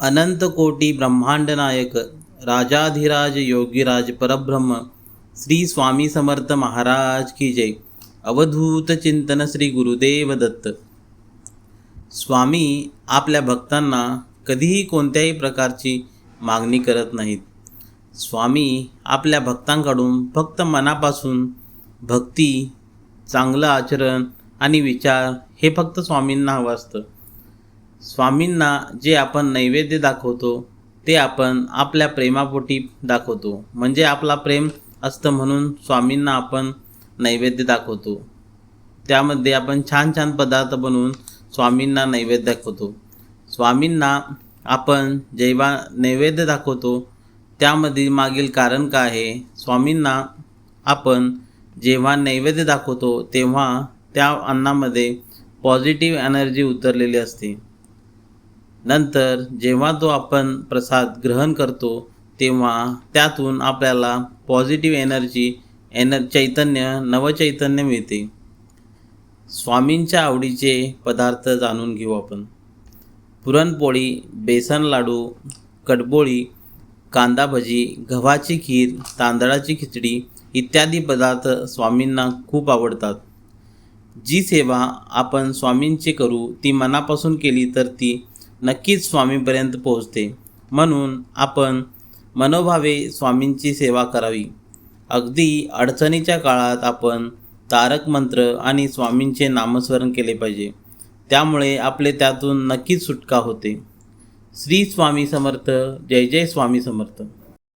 अनंत कोटी ब्रह्मांड नायक राजाधिराज योगीराज परब्रह्म श्री स्वामी समर्थ महाराज की जय अवधूत चिंतन श्री गुरुदेव दत्त स्वामी आपल्या भक्तांना कधीही कोणत्याही प्रकारची मागणी करत नाहीत स्वामी आपल्या भक्तांकडून फक्त मनापासून भक्ती चांगलं आचरण आणि विचार हे फक्त स्वामींना हवं असतं स्वामींना जे आपण नैवेद्य दाखवतो ते आपण आपल्या प्रेमापोटी दाखवतो. म्हणजे आपला प्रेम असतं म्हणून स्वामींना आपण नैवेद्य दाखवतो. त्यामध्ये आपण छान छान पदार्थ बनवून स्वामींना नैवेद्य दाखवतो. स्वामींना आपण जेव्हा नैवेद्य दाखवतो त्यामध्ये मागील कारण काय आहे? स्वामींना आपण जेव्हा नैवेद्य दाखवतो तेव्हा त्या अन्नामध्ये पॉझिटिव्ह एनर्जी उतरलेली असते. नंतर जेव्हा तो आपण प्रसाद ग्रहण करतो तेव्हा त्यातून आपल्याला पॉझिटिव्ह एनर्जी एनर चैतन्य नवचैतन्य मिळते. स्वामींच्या आवडीचे पदार्थ जाणून घेऊ आपण. पुरणपोळी बेसन लाडू कडबोळी कांदा भजी गव्हाची खीर तांदळाची खिचडी इत्यादी पदार्थ स्वामींना खूप आवडतात. जी सेवा आपण स्वामींची करू ती मनापासून केली तर ती नक्कीच स्वामींपर्यंत पोहोचते. म्हणून आपण मनोभावे स्वामींची सेवा करावी. अगदी अडचणीच्या काळात आपण तारक मंत्र आणि स्वामींचे नामस्मरण केले पाहिजे. त्यामुळे आपले त्यातून नक्कीच सुटका होते. श्री स्वामी समर्थ जय जय स्वामी समर्थ.